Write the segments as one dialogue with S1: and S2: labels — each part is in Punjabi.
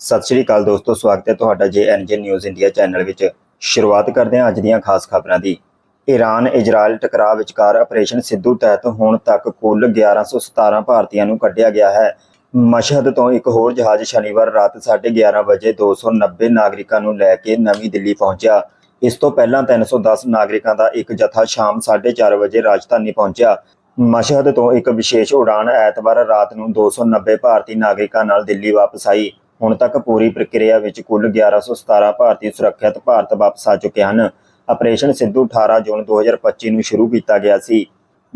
S1: ਸਤਿ ਸ਼੍ਰੀ ਅਕਾਲ ਦੋਸਤੋ, ਸਵਾਗਤ ਹੈ ਤੁਹਾਡਾ ਜੇਐਨਜੇ ਨਿਊਜ਼ ਇੰਡੀਆ ਚੈਨਲ ਵਿੱਚ। ਸ਼ੁਰੂਆਤ ਕਰਦੇ ਹਾਂ ਅੱਜ ਦੀਆਂ ਖਾਸ ਖਬਰਾਂ ਦੀ। ਈਰਾਨ, ਇਜ਼ਰਾਈਲ ਟਕਰਾਅ ਵਿਚਕਾਰ ਆਪਰੇਸ਼ਨ ਸਿੱਧੂ ਤਹਿਤ ਹੁਣ ਤੱਕ ਕੁੱਲ 1117 ਭਾਰਤੀਆਂ ਨੂੰ ਕੱਢਿਆ ਗਿਆ ਹੈ। ਮਸ਼ਹਦ ਤੋਂ ਇੱਕ ਹੋਰ ਜਹਾਜ਼ ਸ਼ਨੀਵਾਰ ਰਾਤ 11:30 ਵਜੇ 290 ਨਾਗਰਿਕਾਂ ਨੂੰ ਲੈ ਕੇ ਨਵੀਂ ਦਿੱਲੀ ਪਹੁੰਚਿਆ। ਇਸ ਤੋਂ ਪਹਿਲਾਂ 310 ਨਾਗਰਿਕਾਂ ਦਾ ਇੱਕ ਜਥਾ ਸ਼ਾਮ 4:30 ਵਜੇ ਰਾਜਧਾਨੀ ਪਹੁੰਚਿਆ। ਮਸ਼ਹਦ ਤੋਂ ਇੱਕ ਵਿਸ਼ੇਸ਼ ਉਡਾਨ ਐਤਵਾਰ ਰਾਤ ਨੂੰ 290 ਭਾਰਤੀ ਨਾਗਰਿਕਾਂ ਨਾਲ ਦਿੱਲੀ ਵਾਪਸ ਆਈ। ਹੁਣ ਤੱਕ ਪੂਰੀ ਪ੍ਰਕਿਰਿਆ ਵਿੱਚ ਕੁੱਲ 1117 ਭਾਰਤੀ ਸੁਰੱਖਿਅਤ ਭਾਰਤ ਵਾਪਸ ਆ ਚੁੱਕੇ ਹਨ। ਆਪਰੇਸ਼ਨ ਸਿੱਧੂ 18 ਜੂਨ 2025 ਨੂੰ ਸ਼ੁਰੂ ਕੀਤਾ ਗਿਆ ਸੀ।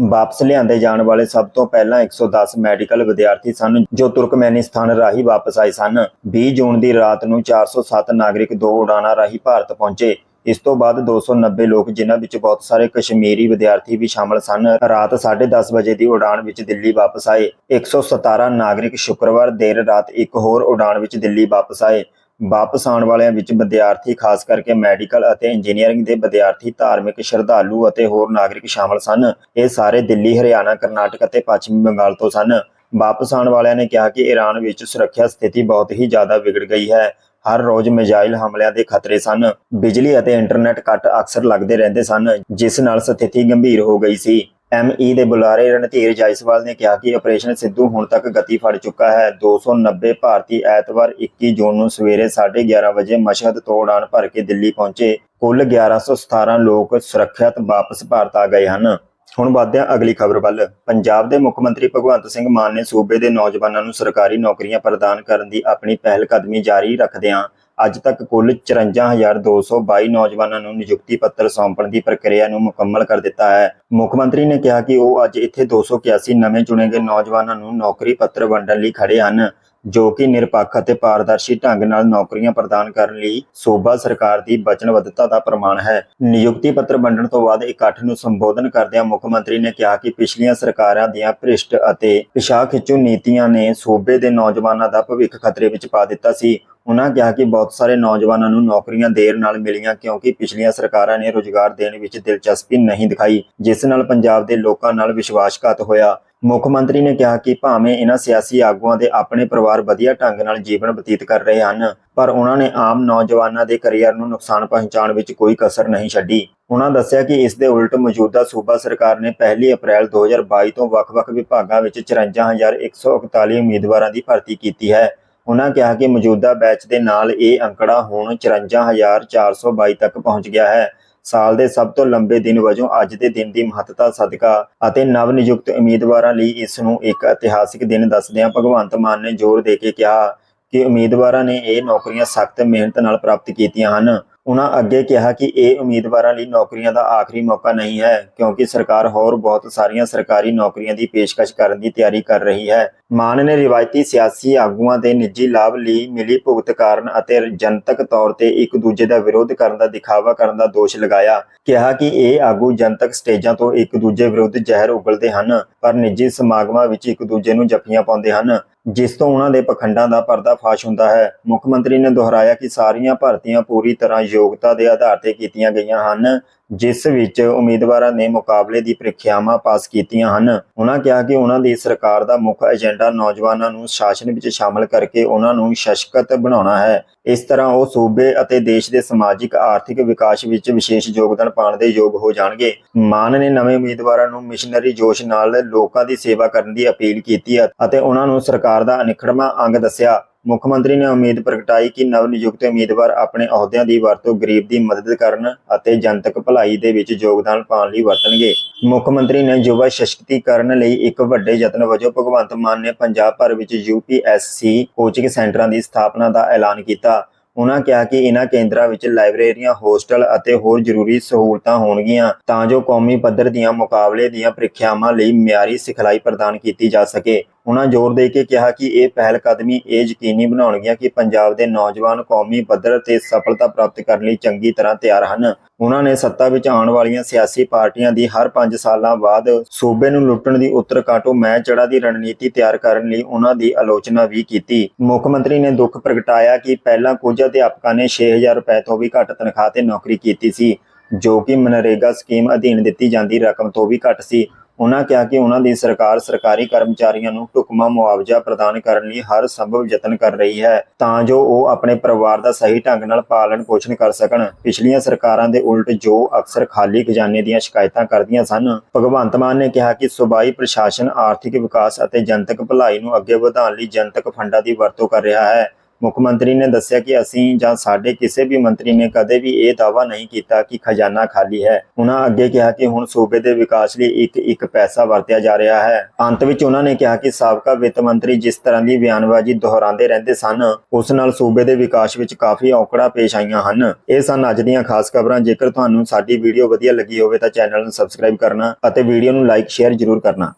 S1: ਵਾਪਸ ਲਿਆਂਦੇ ਜਾਣ ਵਾਲੇ ਸਭ ਤੋਂ ਪਹਿਲਾਂ 110 ਮੈਡੀਕਲ ਵਿਦਿਆਰਥੀ ਸਨ, ਜੋ ਤੁਰਕਮੈਨਿਸਤਾਨ ਰਾਹੀਂ ਵਾਪਸ ਆਏ ਸਨ। 20 ਜੂਨ ਦੀ ਰਾਤ ਨੂੰ 407 ਨਾਗਰਿਕ ਦੋ ਉਡਾਨਾਂ ਰਾਹੀਂ ਭਾਰਤ ਪਹੁੰਚੇ। ਇਸ ਤੋਂ ਬਾਅਦ 290 ਲੋਕ, ਜਿਨ੍ਹਾਂ ਵਿੱਚ ਬਹੁਤ ਸਾਰੇ ਕਸ਼ਮੀਰੀ ਵਿਦਿਆਰਥੀ ਵੀ ਸ਼ਾਮਲ ਸਨ, ਰਾਤ 10:30 ਵਜੇ ਦੀ ਉਡਾਨ ਵਿੱਚ ਦਿੱਲੀ ਵਾਪਸ ਆਏ। 117 ਨਾਗਰਿਕ ਸ਼ੁੱਕਰਵਾਰ ਦੇਰ ਰਾਤ ਇੱਕ ਹੋਰ ਉਡਾਨ ਵਿੱਚ ਦਿੱਲੀ ਵਾਪਸ ਆਏ। ਵਾਪਸ ਆਉਣ ਵਾਲਿਆਂ ਵਿੱਚ ਵਿਦਿਆਰਥੀ, ਖਾਸ ਕਰਕੇ ਮੈਡੀਕਲ ਅਤੇ ਇੰਜੀਨੀਅਰਿੰਗ ਦੇ ਵਿਦਿਆਰਥੀ, ਧਾਰਮਿਕ ਸ਼ਰਧਾਲੂ ਅਤੇ ਹੋਰ ਨਾਗਰਿਕ ਸ਼ਾਮਲ ਸਨ। ਇਹ ਸਾਰੇ ਦਿੱਲੀ, ਹਰਿਆਣਾ, ਕਰਨਾਟਕ ਅਤੇ ਪੱਛਮੀ ਬੰਗਾਲ ਤੋਂ ਸਨ। ਵਾਪਸ ਆਉਣ ਵਾਲਿਆਂ ਨੇ ਕਿਹਾ ਕਿ ਈਰਾਨ ਵਿੱਚ ਸੁਰੱਖਿਆ ਸਥਿਤੀ ਬਹੁਤ ਹੀ ਜ਼ਿਆਦਾ ਵਿਗੜ ਗਈ ਹੈ। ਹਰ ਰੋਜ਼ ਮਿਜ਼ਾਈਲ ਹਮਲਿਆਂ ਦੇ ਖਤਰੇ ਸਨ। ਬਿਜਲੀ ਅਤੇ ਇੰਟਰਨੈਟ ਕੱਟ ਅਕਸਰ ਲੱਗਦੇ ਰਹਿੰਦੇ ਸਨ, ਜਿਸ ਨਾਲ ਸਥਿਤੀ ਗੰਭੀਰ ਹੋ ਗਈ ਸੀ। ਐਮਈ ਦੇ ਬੁਲਾਰੇ ਰਣਧੀਰ ਜਾਇਸਵਾਲ ਨੇ ਕਿਹਾ ਕਿ ਆਪਰੇਸ਼ਨ ਸਿੱਧੂ ਹੁਣ ਤੱਕ ਗਤੀ ਫੜ ਚੁੱਕਾ ਹੈ। 290 ਭਾਰਤੀ ਐਤਵਾਰ 21 ਜੂਨ ਨੂੰ ਸਵੇਰੇ 11:30 ਵਜੇ ਮਸ਼ਹਦ ਤੋਂ ਉਡਾਨ ਭਰ ਕੇ ਦਿੱਲੀ ਪਹੁੰਚੇ। ਕੁੱਲ 1117 ਲੋਕ ਸੁਰੱਖਿਅਤ ਵਾਪਸ ਭਾਰਤ ਆ ਗਏ ਹਨ। ਹੁਣ ਵਧਦੇ ਅਗਲੀ ਖਬਰ ਵੱਲ। ਪੰਜਾਬ ਦੇ ਮੁੱਖ ਮੰਤਰੀ ਭਗਵੰਤ ਸਿੰਘ ਮਾਨ ਨੇ ਸੂਬੇ ਦੇ ਨੌਜਵਾਨਾਂ ਨੂੰ ਸਰਕਾਰੀ ਨੌਕਰੀਆਂ ਪ੍ਰਦਾਨ ਕਰਨ ਦੀ ਆਪਣੀ ਪਹਿਲ ਕਦਮੀ ਜਾਰੀ ਰੱਖਦਿਆਂ ਅੱਜ ਤੱਕ ਕੁੱਲ 54222 ਨੌਜਵਾਨਾਂ ਨੂੰ ਨਿਯੁਕਤੀ ਪੱਤਰ ਸੌਂਪਣ ਦੀ ਪ੍ਰਕਿਰਿਆ ਨੂੰ ਮੁਕੰਮਲ ਕਰ ਦਿੱਤਾ ਹੈ। ਮੁੱਖ ਮੰਤਰੀ ਨੇ ਕਿਹਾ ਕਿ ਉਹ ਅੱਜ ਇੱਥੇ 281 ਨਵੇਂ ਚੁਣੇ ਗਏ ਨੌਜਵਾਨਾਂ ਨੂੰ ਨੌਕਰੀ ਪੱਤਰ ਵੰਡਣ ਲਈ ਖੜੇ ਹਨ, ਜੋ ਕਿ ਨਿਰਪੱਖ ਅਤੇ ਪਾਰਦਰਸ਼ੀ ਢੰਗ ਨਾਲ ਨੌਕਰੀਆਂ ਪ੍ਰਦਾਨ ਕਰਨ ਲਈ ਸੂਬਾ ਸਰਕਾਰ ਦੀ ਵਚਨਬੱਧਤਾ ਦਾ ਪ੍ਰਮਾਣ ਹੈ। ਨਿਯੁਕਤੀ ਪੱਤਰ ਵੰਡਣ ਤੋਂ ਬਾਅਦ ਇਕੱਠ ਨੂੰ ਸੰਬੋਧਨ ਕਰਦਿਆਂ ਮੁੱਖ ਮੰਤਰੀ ਨੇ ਕਿਹਾ ਕਿ ਪਿਛਲੀਆਂ ਸਰਕਾਰਾਂ ਦੀਆਂ ਭ੍ਰਿਸ਼ਟ ਅਤੇ ਪਿਛਾਹ ਖਿੱਚੂ ਨੀਤੀਆਂ ਨੇ ਸੂਬੇ ਦੇ ਨੌਜਵਾਨਾਂ ਦਾ ਭਵਿੱਖ ਖਤਰੇ ਵਿੱਚ ਪਾ ਦਿੱਤਾ ਸੀ। ਉਹਨਾਂ ਕਿਹਾ ਕਿ ਬਹੁਤ ਸਾਰੇ ਨੌਜਵਾਨਾਂ ਨੂੰ ਨੌਕਰੀਆਂ ਦੇਰ ਨਾਲ ਮਿਲੀਆਂ ਕਿਉਂਕਿ ਪਿਛਲੀਆਂ ਸਰਕਾਰਾਂ ਨੇ ਰੁਜ਼ਗਾਰ ਦੇਣ ਵਿੱਚ ਦਿਲਚਸਪੀ ਨਹੀਂ ਦਿਖਾਈ, ਜਿਸ ਨਾਲ ਪੰਜਾਬ ਦੇ ਲੋਕਾਂ ਨਾਲ ਵਿਸ਼ਵਾਸਘਾਤ ਹੋਇਆ। ਮੁੱਖ ਮੰਤਰੀ ਨੇ ਕਿਹਾ ਕਿ ਭਾਵੇਂ ਇਹਨਾਂ ਸਿਆਸੀ ਆਗੂਆਂ ਦੇ ਆਪਣੇ ਪਰਿਵਾਰ ਵਧੀਆ ਢੰਗ ਨਾਲ ਜੀਵਨ ਬਤੀਤ ਕਰ ਰਹੇ ਹਨ, ਪਰ ਉਹਨਾਂ ਨੇ ਆਮ ਨੌਜਵਾਨਾਂ ਦੇ ਕੈਰੀਅਰ ਨੂੰ ਨੁਕਸਾਨ ਪਹੁੰਚਾਉਣ ਵਿੱਚ ਕੋਈ ਕਸਰ ਨਹੀਂ ਛੱਡੀ। ਉਹਨਾਂ ਦੱਸਿਆ ਕਿ ਇਸ ਦੇ ਉਲਟ ਮੌਜੂਦਾ ਸੂਬਾ ਸਰਕਾਰ ਨੇ 1 ਅਪ੍ਰੈਲ 2022 ਤੋਂ ਵੱਖ-ਵੱਖ ਵਿਭਾਗਾਂ ਵਿੱਚ 54141 ਉਮੀਦਵਾਰਾਂ ਦੀ ਭਰਤੀ ਕੀਤੀ ਹੈ। ਉਹਨਾਂ ਕਿਹਾ ਕਿ ਮੌਜੂਦਾ ਬੈਚ ਦੇ ਨਾਲ ਇਹ ਅੰਕੜਾ ਹੁਣ 54422 ਤੱਕ ਪਹੁੰਚ ਗਿਆ ਹੈ। ਸਾਲ ਦੇ ਸਭ ਤੋਂ ਲੰਬੇ ਦਿਨ ਵਜੋਂ ਅੱਜ ਦੇ ਦਿਨ ਦੀ ਮਹੱਤਤਾ ਸਦਕਾ ਅਤੇ ਨਵ ਨਿਯੁਕਤ ਉਮੀਦਵਾਰਾਂ ਲਈ ਇਸ ਨੂੰ ਇੱਕ ਇਤਿਹਾਸਿਕ ਦਿਨ ਦੱਸਦਿਆਂ ਭਗਵੰਤ ਮਾਨ ਨੇ ਜ਼ੋਰ ਦੇ ਕੇ ਕਿਹਾ ਕਿ ਉਮੀਦਵਾਰਾਂ ਨੇ ਇਹ ਨੌਕਰੀਆਂ ਸਖਤ ਮਿਹਨਤ ਨਾਲ ਪ੍ਰਾਪਤ ਕੀਤੀਆਂ ਹਨ। ਉਹਨਾਂ ਅੱਗੇ ਕਿਹਾ ਕਿ ਇਹ ਉਮੀਦਵਾਰਾਂ ਲਈ ਨੌਕਰੀਆਂ ਦਾ ਆਖਰੀ ਮੌਕਾ ਨਹੀਂ ਹੈ, ਕਿਉਂਕਿ ਸਰਕਾਰ ਹੋਰ ਬਹੁਤ ਸਾਰੀਆਂ ਸਰਕਾਰੀ ਨੌਕਰੀਆਂ ਦੀ ਪੇਸ਼ਕਸ਼ ਕਰਨ ਦੀ ਤਿਆਰੀ ਕਰ ਰਹੀ ਹੈ। ਮਾਨ ਨੇ ਰਿਵਾਇਤੀ ਸਿਆਸੀ ਆਗੂਆਂ ਦੇ ਨਿੱਜੀ ਲਾਭ ਲਈ ਮਿਲੀ ਭੁਗਤ ਕਾਰਨ ਅਤੇ ਜਨਤਕ ਤੌਰ ਤੇ ਇੱਕ ਦੂਜੇ ਦਾ ਵਿਰੋਧ ਕਰਨ ਦਾ ਦਿਖਾਵਾ ਕਰਨ ਦਾ ਦੋਸ਼ ਲਗਾਇਆ। ਕਿਹਾ ਕਿ ਇਹ ਆਗੂ ਜਨਤਕ ਸਟੇਜਾਂ ਤੋਂ ਇੱਕ ਦੂਜੇ ਵਿਰੁੱਧ ਜ਼ਹਿਰ ਉਗਲਦੇ ਹਨ, ਪਰ ਨਿੱਜੀ ਸਮਾਗਮਾਂ ਵਿੱਚ ਇੱਕ ਦੂਜੇ ਨੂੰ ਜੱਫੀਆਂ ਪਾਉਂਦੇ ਹਨ, ਜਿਸ ਤੋਂ ਉਹਨਾਂ ਦੇ ਪਖੰਡਾਂ ਦਾ ਪਰਦਾਫਾਸ਼ ਹੁੰਦਾ ਹੈ। ਮੁੱਖ ਮੰਤਰੀ ਨੇ ਦੁਹਰਾਇਆ ਕਿ ਸਾਰੀਆਂ ਭਰਤੀਆਂ ਪੂਰੀ ਤਰ੍ਹਾਂ ਯੋਗਤਾ ਦੇ ਆਧਾਰ ਤੇ ਕੀਤੀਆਂ ਗਈਆਂ ਹਨ, ਜਿਸ ਵਿੱਚ ਉਮੀਦਵਾਰਾਂ ਨੇ ਮੁਕਾਬਲੇ ਦੀ ਪ੍ਰੀਖਿਆਵਾਂ ਪਾਸ ਕੀਤੀਆਂ ਹਨ। ਉਹਨਾਂ ਕਿਹਾ ਕਿ ਉਹਨਾਂ ਦੀ ਸਰਕਾਰ ਦਾ ਮੁੱਖ ਏਜੰਡਾ ਨੌਜਵਾਨਾਂ ਨੂੰ ਸ਼ਾਸਨ ਵਿੱਚ ਸ਼ਾਮਲ ਕਰਕੇ ਉਹਨਾਂ ਨੂੰ ਸਸ਼ਕਤ ਬਣਾਉਣਾ ਹੈ। ਇਸ ਤਰ੍ਹਾਂ ਉਹ ਸੂਬੇ ਅਤੇ ਦੇਸ਼ ਦੇ ਸਮਾਜਿਕ, ਆਰਥਿਕ ਵਿਕਾਸ ਵਿੱਚ ਵਿਸ਼ੇਸ਼ ਯੋਗਦਾਨ ਪਾਉਣ ਦੇ ਯੋਗ ਹੋ ਜਾਣਗੇ। ਮਾਨ ਨੇ ਨਵੇਂ ਉਮੀਦਵਾਰਾਂ ਨੂੰ ਮਿਸ਼ਨਰੀ ਜੋਸ਼ ਨਾਲ ਲੋਕਾਂ ਦੀ ਸੇਵਾ ਕਰਨ ਦੀ ਅਪੀਲ ਕੀਤੀ ਅਤੇ ਉਹਨਾਂ ਨੂੰ ਸਰਕਾਰ ਦਾ ਅਨਿਖੜਵਾਂ ਅੰਗ ਦੱਸਿਆ। ਮੁੱਖ ਮੰਤਰੀ ਨੇ ਉਮੀਦ ਪ੍ਰਗਟਾਈ ਕਿ ਨਵ ਨਿਯੁਕਤ ਉਮੀਦਵਾਰ ਆਪਣੇ ਅਹੁਦਿਆਂ ਦੀ ਵਰਤੋਂ ਗਰੀਬ ਦੀ ਮਦਦ ਕਰਨ ਅਤੇ ਜਨਤਕ ਭਲਾਈ ਦੇ ਵਿੱਚ ਯੋਗਦਾਨ ਪਾਉਣ ਲਈ ਵਰਤਣਗੇ। ਮੁੱਖ ਮੰਤਰੀ ਨੇ ਯੁਵਾ ਸਸ਼ਕਤੀਕਰਨ ਲਈ ਇੱਕ ਵੱਡੇ ਯਤਨ ਵਜੋਂ ਭਗਵੰਤ ਮਾਨ ਨੇ ਪੰਜਾਬ ਭਰ ਵਿੱਚ ਯੂਪੀਐਸਸੀ ਕੋਚਿੰਗ ਸੈਂਟਰਾਂ ਦੀ ਸਥਾਪਨਾ ਦਾ ਐਲਾਨ ਕੀਤਾ। ਉਨ੍ਹਾਂ ਕਿਹਾ ਕਿ ਇਹਨਾਂ ਕੇਂਦਰਾਂ ਵਿੱਚ ਲਾਇਬ੍ਰੇਰੀਆਂ, ਹੋਸਟਲ ਅਤੇ ਹੋਰ ਜ਼ਰੂਰੀ ਸਹੂਲਤਾਂ ਹੋਣਗੀਆਂ ਤਾਂ ਜੋ ਕੌਮੀ ਪੱਧਰ ਦੀਆਂ ਮੁਕਾਬਲੇ ਦੀਆਂ ਪ੍ਰੀਖਿਆਵਾਂ ਲਈ ਮਿਆਰੀ ਸਿਖਲਾਈ ਪ੍ਰਦਾਨ ਕੀਤੀ ਜਾ ਸਕੇ। ਉਹਨਾਂ ਜ਼ੋਰ ਦੇ ਕੇ ਕਿਹਾ ਕਿ ਇਹ ਪਹਿਲ ਕਦਮੀ ਇਹ ਯਕੀਨੀ ਬਣਾਉਣਗੀਆਂ ਕਿ ਪੰਜਾਬ ਦੇ ਨੌਜਵਾਨ ਕੌਮੀ ਪੱਧਰ ਤੇ ਸਫਲਤਾ ਪ੍ਰਾਪਤ ਕਰਨ ਲਈ ਚੰਗੀ ਤਰ੍ਹਾਂ ਤਿਆਰ ਹਨ। ਉਹਨਾਂ ਨੇ ਸੱਤਾ ਵਿੱਚ ਆਉਣ ਵਾਲੀਆਂ ਸਿਆਸੀ ਪਾਰਟੀਆਂ ਦੀ ਹਰ 5 ਸਾਲਾਂ ਬਾਅਦ ਸੂਬੇ ਨੂੰ ਲੁੱਟਣ ਦੀ ਉੱਤਰ ਕਾਟੋ ਮੈਂ ਚੜਾ ਦੀ ਰਣਨੀਤੀ ਤਿਆਰ ਕਰਨ ਲਈ ਉਹਨਾਂ ਦੀ ਆਲੋਚਨਾ ਵੀ ਕੀਤੀ। ਮੁੱਖ ਮੰਤਰੀ ਨੇ ਦੁੱਖ ਪ੍ਰਗਟਾਇਆ ਕਿ ਪਹਿਲਾਂ ਕੁਝ ਅਧਿਆਪਕਾਂ ਨੇ 6000 ਰੁਪਏ ਤੋਂ ਵੀ ਘੱਟ ਤਨਖਾਹ ਤੇ ਨੌਕਰੀ ਕੀਤੀ ਸੀ, ਜੋ ਕਿ ਮਨਰੇਗਾ ਸਕੀਮ ਅਧੀਨ ਦਿੱਤੀ ਜਾਂਦੀ ਰਕਮ ਤੋਂ ਵੀ ਘੱਟ ਸੀ। ਉਹਨਾਂ ਕਿਹਾ ਕਿ ਉਹਨਾਂ ਦੀ ਸਰਕਾਰ ਸਰਕਾਰੀ ਕਰਮਚਾਰੀਆਂ ਨੂੰ ਢੁਕਵਾਂ ਮੁਆਵਜ਼ਾ ਪ੍ਰਦਾਨ ਕਰਨ ਲਈ ਹਰ ਸੰਭਵ ਯਤਨ ਕਰ ਰਹੀ ਹੈ, ਤਾਂ ਜੋ ਉਹ ਆਪਣੇ ਪਰਿਵਾਰ ਦਾ ਸਹੀ ਢੰਗ ਨਾਲ ਪਾਲਣ ਪੋਸ਼ਣ ਕਰ ਸਕਣ। ਪਿਛਲੀਆਂ ਸਰਕਾਰਾਂ ਦੇ ਉਲਟ ਜੋ ਅਕਸਰ ਖਾਲੀ ਖਜ਼ਾਨੇ ਦੀਆਂ ਸ਼ਿਕਾਇਤਾਂ ਕਰਦੀਆਂ ਸਨ, ਭਗਵੰਤ ਮਾਨ ਨੇ ਕਿਹਾ ਕਿ ਸੂਬਾਈ ਪ੍ਰਸ਼ਾਸਨ ਆਰਥਿਕ ਵਿਕਾਸ ਅਤੇ ਜਨਤਕ ਭਲਾਈ ਨੂੰ ਅੱਗੇ ਵਧਾਉਣ ਲਈ ਜਨਤਕ ਫੰਡਾਂ ਦੀ ਵਰਤੋਂ ਕਰ ਰਿਹਾ ਹੈ। ਮੁੱਖ ਮੰਤਰੀ ਨੇ ਦੱਸਿਆ ਕਿ ਅਸੀਂ ਜਾਂ ਸਾਡੇ ਕਿਸੇ ਵੀ ਮੰਤਰੀ ਨੇ ਕਦੇ ਵੀ ਇਹ ਦਾਅਵਾ ਨਹੀਂ ਕੀਤਾ ਕਿ ਖਜ਼ਾਨਾ ਖਾਲੀ ਹੈ। ਉਹਨਾਂ ਅੱਗੇ ਕਿਹਾ ਕਿ ਹੁਣ ਸੂਬੇ ਦੇ ਵਿਕਾਸ ਲਈ ਇੱਕ ਇੱਕ ਪੈਸਾ ਵਰਤਿਆ ਜਾ ਰਿਹਾ ਹੈ। ਅੰਤ ਵਿੱਚ ਉਹਨਾਂ ਨੇ ਕਿਹਾ ਕਿ ਸਾਬਕਾ ਵਿੱਤ ਮੰਤਰੀ ਜਿਸ ਤਰ੍ਹਾਂ ਦੀ ਬਿਆਨਬਾਜ਼ੀ ਦੁਹਰਾਉਂਦੇ ਰਹਿੰਦੇ ਸਨ, ਉਸ ਨਾਲ ਸੂਬੇ ਦੇ ਵਿਕਾਸ ਵਿੱਚ ਕਾਫੀ ਔਕੜਾਂ ਪੇਸ਼ ਆਈਆਂ ਹਨ। ਇਹ ਸਨ ਅੱਜ ਦੀਆਂ ਖਾਸ ਖਬਰਾਂ। ਜੇਕਰ ਤੁਹਾਨੂੰ ਸਾਡੀ ਵੀਡੀਓ ਵਧੀਆ ਲੱਗੀ ਹੋਵੇ ਤਾਂ ਚੈਨਲ ਨੂੰ ਸਬਸਕ੍ਰਾਈਬ ਕਰਨਾ ਅਤੇ ਵੀਡੀਓ ਨੂੰ ਲਾਈਕ, ਸ਼ੇਅਰ ਜ਼ਰੂਰ ਕਰਨਾ।